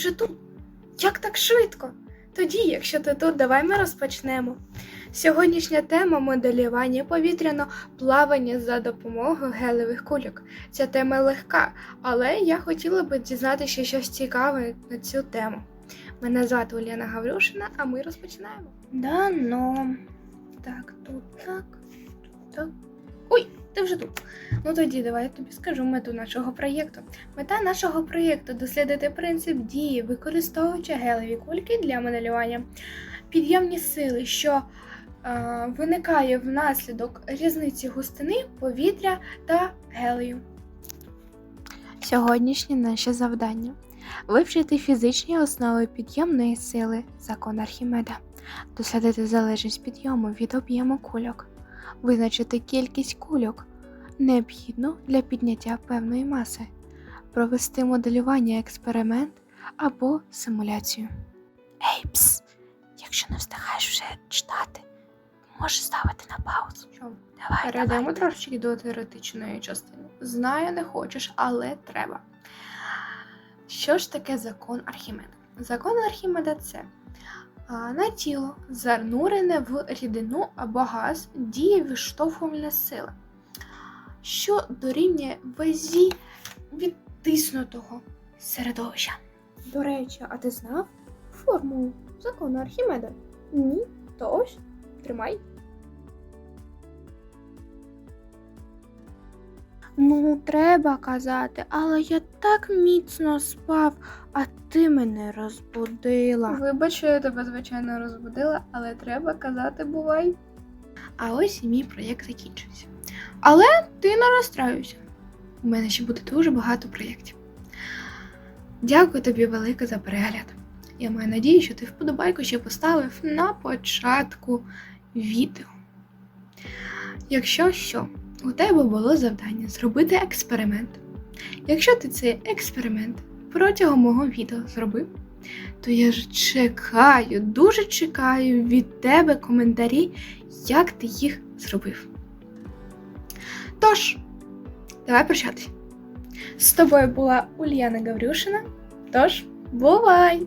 вже тут. Як так швидко? Тоді, якщо ти тут, давай ми розпочнемо. Сьогоднішня тема моделювання повітряного плавання за допомогою гелевих кульок. Ця тема легка, але я хотіла би дізнатися щось цікаве на цю тему. Мене звати Уляна Гаврюшина, а ми розпочинаємо. Да, ну. Так, тут так, тут так. Ти вже тут. Ну тоді давай я тобі скажу мету нашого проєкту. Мета нашого проєкту дослідити принцип дії, використовуючи гелеві кульки для моделювання. Підйомні сили, що е, виникає внаслідок різниці густини повітря та гелію. Сьогоднішнє наше завдання вивчити фізичні основи підйомної сили, закон Архімеда, дослідити залежність підйому від об'єму кульок, визначити кількість кульок, необхідну для підняття певної маси, провести моделювання експеримент або симуляцію. Ей, пс, якщо не встигаєш вже читати, можеш ставити на паузу. Давай, Перейдемо трошки до теоретичної частини. Знаю, не хочеш, але треба. Що ж таке закон Архімеда? Закон Архімеда це на тіло, занурене в рідину або газ, діє відштовхувальна сила, що дорівнює вазі відтиснутого середовища. До речі, а ти знав формулу закону Архімеда? Ні, то ось тримай. Ну, треба казати, але я так міцно спав, а ти мене розбудила. Вибач, що я тебе, звичайно, розбудила, але треба казати бувай. А ось і мій проєкт закінчився. Але ти не розстраюйся. У мене ще буде дуже багато проєктів. Дякую тобі велике за перегляд. Я маю надію, що ти вподобайку ще поставив на початку відео. Якщо що, у тебе було завдання зробити експеримент. Якщо ти цей експеримент протягом мого відео зробив, то я ж чекаю, дуже чекаю від тебе коментарі, як ти їх зробив. Тож, давай прощатись. З тобою була Ульяна Гаврюшина. Тож, бувай!